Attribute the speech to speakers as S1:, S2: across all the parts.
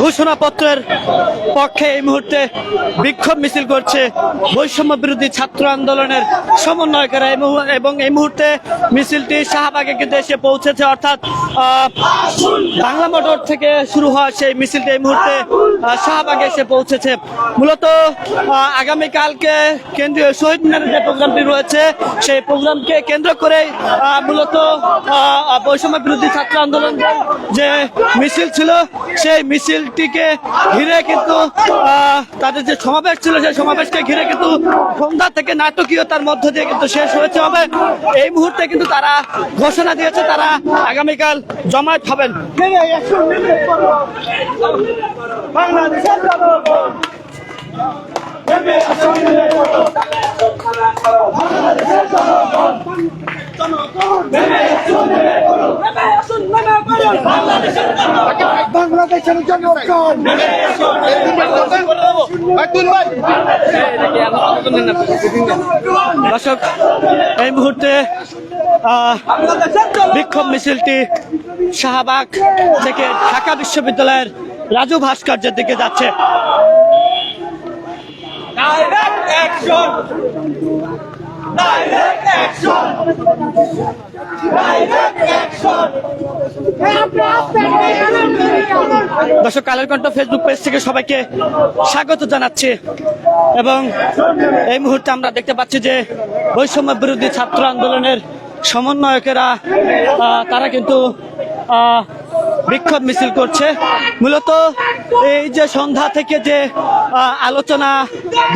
S1: ঘোষণাপত্রের পক্ষে এই মুহূর্তে বিক্ষোভ মিছিল করছে বৈষম্য বিরোধী ছাত্র আন্দোলনের সমন্বয়কারী। এবং এই মুহূর্তে মিছিলটি শাহবাগে কিন্তু এসে পৌঁছেছে। অর্থাৎ বাংলা মোটর থেকে শুরু হওয়া সেই মিছিলটি এই মুহূর্তে শাহবাগে এসে পৌঁছেছে। মূলত আগামীকালকে কেন্দ্রীয় শহীদ মিনারের যে প্রোগ্রামটি রয়েছে, সেই প্রোগ্রামকে কেন্দ্র করে মূলত বৈষম্য বিরোধী ছাত্র আন্দোলনের যে মিছিল ছিল, সেই মিছিলটিকে ঘিরে কিন্তু তাদের যে সমাবেশ ছিল, সেই সমাবেশকে ঘিরে কিন্তু সন্ধ্যা থেকে নাটকীয়তার মধ্য দিয়ে কিন্তু শেষ হয়েছে হবে। এই মুহূর্তে কিন্তু তারা ঘোষণা দিয়েছে, তারা আগামীকাল জমায়েত হবেন। দর্শক এই মুহূর্তে বিক্ষোভ মিছিলটি শাহবাগ থেকে ঢাকা বিশ্ববিদ্যালয়ের রাজু ভাস্কর্যের দিকে যাচ্ছে
S2: Direct action! Direct action! Direct action!
S1: দর্শক, কালের কণ্ঠ ফেসবুক পেজ থেকে সবাইকে স্বাগত জানাচ্ছি। এবং এই মুহূর্তে আমরা দেখতে পাচ্ছি যে বৈষম্য বিরোধী ছাত্র আন্দোলনের সমন্বয়কেরা তারা কিন্তু বিক্ষোভ মিছিল করছে। মূলত এই যে সন্ধ্যা থেকে যে আলোচনা,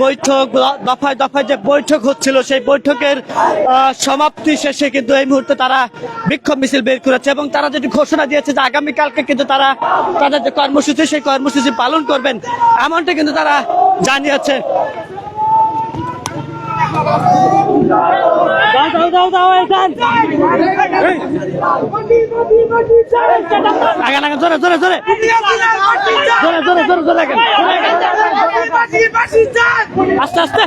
S1: বৈঠক দফায় দফায় যে বৈঠক হচ্ছিল, সেই বৈঠকের সমাপ্তি শেষে কিন্তু এই মুহূর্তে তারা বিক্ষোভ মিছিল বের করেছে এবং তারা যেটি ঘোষণা দিয়েছে যে আগামীকালকে কিন্তু তারা তাদের যে কর্মসূচি, সেই কর্মসূচি পালন করবেন, এমনটা কিন্তু তারা জানিয়েছে। দাও, দাও, দাও, দাও। এই। আগান, আগান, জোরে, জোরে, জোরে। জোরে, জোরে, জোরে, জোরে আগান। আস্তে আস্তে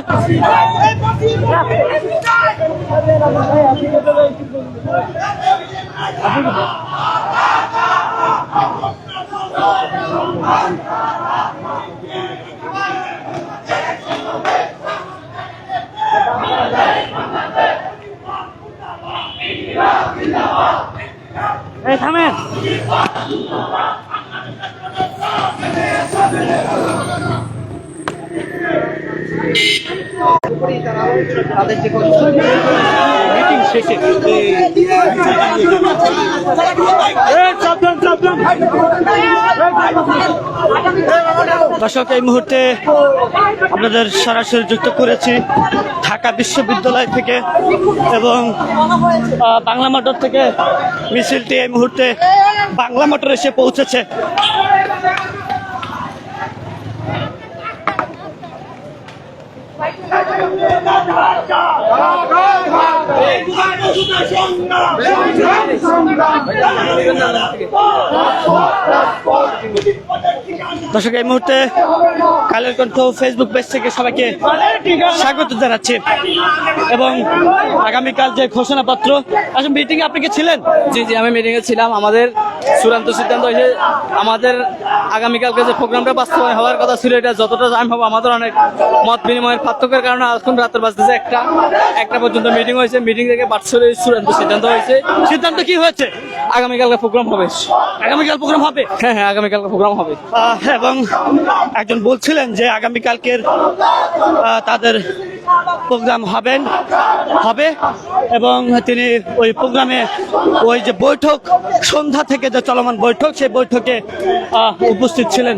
S1: থামেন মিটিং শেষে সাবধান। দর্শক, এই মুহূর্তে আপনাদের সরাসরি যুক্ত করেছি ঢাকা বিশ্ববিদ্যালয় থেকে এবং বাংলা মোটর থেকে মিছিলটি এই মুহূর্তে বাংলা মোটর এসে পৌঁছেছে। দর্শক, এই মুহূর্তে কালের কণ্ঠ ফেসবুক পেজ থেকে সবাইকে স্বাগত জানাচ্ছি। এবং আগামীকাল যে ঘোষণাপত্র আসলে মিটিং আপনি কি ছিলেন?
S3: জি জি, আমি মিটিংয়ে ছিলাম। আমাদের চূড়ান্ত সিদ্ধান্ত হয়েছে। আমাদের আগামীকালকে যে প্রোগ্রামটা বাস্তবায়ন হওয়ার কথা ছিল এটা যতটা টাইম হবে আমাদের অনেক মত বিনিময়ের পার্থক্যের কারণে এখন রাতের বাজতেছে একটা একটা পর্যন্ত মিটিং হয়েছে। মিটিং থেকে বাৎসরিক চূড়ান্ত সিদ্ধান্ত হয়েছে।
S1: সিদ্ধান্ত কি হয়েছে?
S3: আগামীকালকে প্রোগ্রাম হবে।
S1: আগামীকাল প্রোগ্রাম হবে?
S3: হ্যাঁ হ্যাঁ আগামীকালকে প্রোগ্রাম হবে।
S1: এবং একজন বলছিলেন যে আগামীকালকের তাদের প্রোগ্রাম হবেন হবে এবং তিনি ওই প্রোগ্রামে ওই যে বৈঠক সন্ধ্যা থেকে যে চলমান বৈঠক সেই বৈঠকে আহ, উপস্থিত ছিলেন।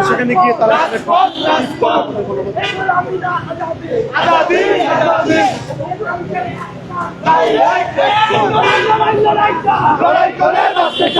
S4: সেখানে গিয়ে তারা
S2: God.